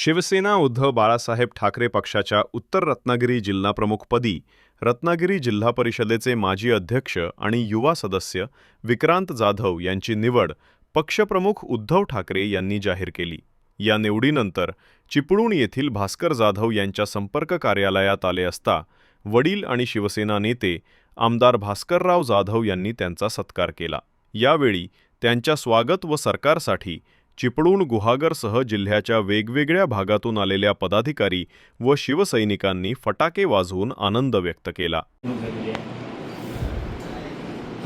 शिवसेना उद्धव बाळासाहेब ठाकरे पक्षाच्या उत्तर रत्नागिरी जिल्हाप्रमुखपदी रत्नागिरी जिल्हा परिषदेचे माजी अध्यक्ष आणि युवा सदस्य विक्रांत जाधव यांची निवड पक्षप्रमुख उद्धव ठाकरे यांनी जाहीर केली. या निवडीनंतर चिपळूण येथील भास्कर जाधव यांच्या संपर्क कार्यालयात आले असता वडील आणि शिवसेना नेते आमदार भास्करराव जाधव यांनी त्यांचा सत्कार केला. यावेळी त्यांच्या स्वागत व सरकारसाठी चिपळूण गुहागरसह जिल्ह्याच्या वेगवेगळ्या भागातून आलेल्या पदाधिकारी व शिवसैनिकांनी फटाके वाजवून आनंद व्यक्त केला.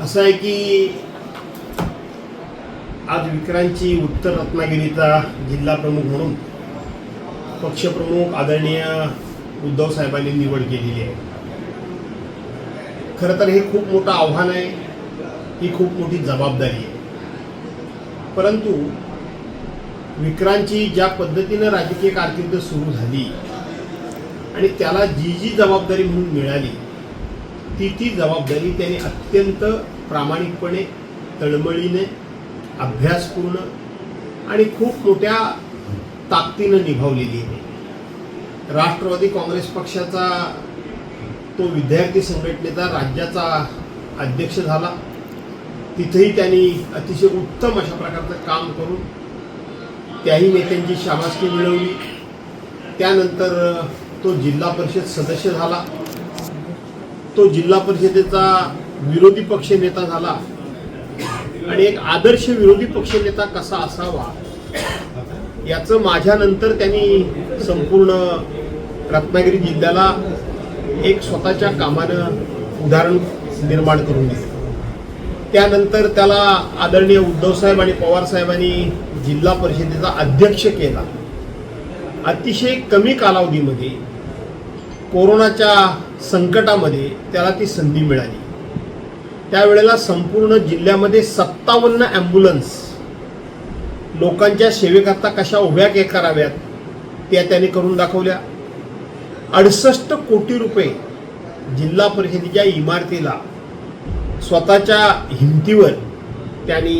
असं आहे की आज विक्रांची उत्तर रत्नागिरीचा जिल्हा प्रमुख म्हणून पक्षप्रमुख आदरणीय उद्धव साहेबांनी निवड केलेली आहे. खरं तर हे खूप मोठं आव्हान आहे ही खूप मोठी जबाबदारी आहे. परंतु विक्रांतची ज्या पद्धतीनं राजकीय कारकीर्द सुरू झाली आणि त्याला जी जी जबाबदारी म्हणून मिळाली ती ती जबाबदारी त्याने अत्यंत प्रामाणिकपणे तळमळीने अभ्यासपूर्ण आणि खूप मोठ्या ताकदीनं निभावलेली आहे. राष्ट्रवादी काँग्रेस पक्षाचा तो विद्यार्थी संघटनेचा राज्याचा अध्यक्ष झाला. तिथेही त्यांनी अतिशय उत्तम अशा प्रकारचं काम करून त्याही नेत्यांची शाबासकी मिळवली. त्यानंतर तो जिल्हा परिषद सदस्य झाला. तो जिल्हा परिषदेचा विरोधी पक्ष नेता झाला. आणि एक आदर्श विरोधी पक्ष नेता कसा असावा याचं माझ्यानंतर त्यांनी संपूर्ण रत्नागिरी जिल्ह्याला एक स्वतःच्या कामानं उदाहरण निर्माण करून दिलं. त्यानंतर त्याला आदरणीय उद्धवसाहेब आणि पवारसाहेबांनी जिल्हा परिषदेचा अध्यक्ष केला. अतिशय कमी कालावधीमध्ये कोरोनाच्या संकटामध्ये त्याला ती संधी मिळाली. त्यावेळेला संपूर्ण जिल्ह्यामध्ये सत्तावन्न ॲम्ब्युलन्स लोकांच्या सेवेकरता कशा उभ्या के कराव्यात त्या त्यांनी करून दाखवल्या. अडसष्ट कोटी रुपये जिल्हा परिषदेच्या इमारतीला स्वतःच्या हिमतीवर त्यांनी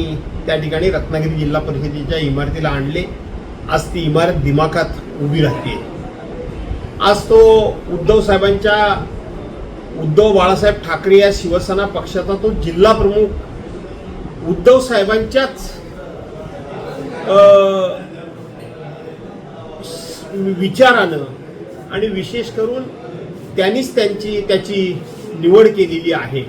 त्या ठिकाणी रत्नागिरी जिल्हा परिषदेच्या इमारतीला आणले. आज ती इमारत दिमाखात उभी राहते. आज तो उद्धव साहेबांच्या उद्धव बाळासाहेब ठाकरे या शिवसेना पक्षाचा तो जिल्हा प्रमुख उद्धव साहेबांच्याच विचारानं आणि विशेष करून त्यांनीच त्यांची त्याची निवड केलेली आहे.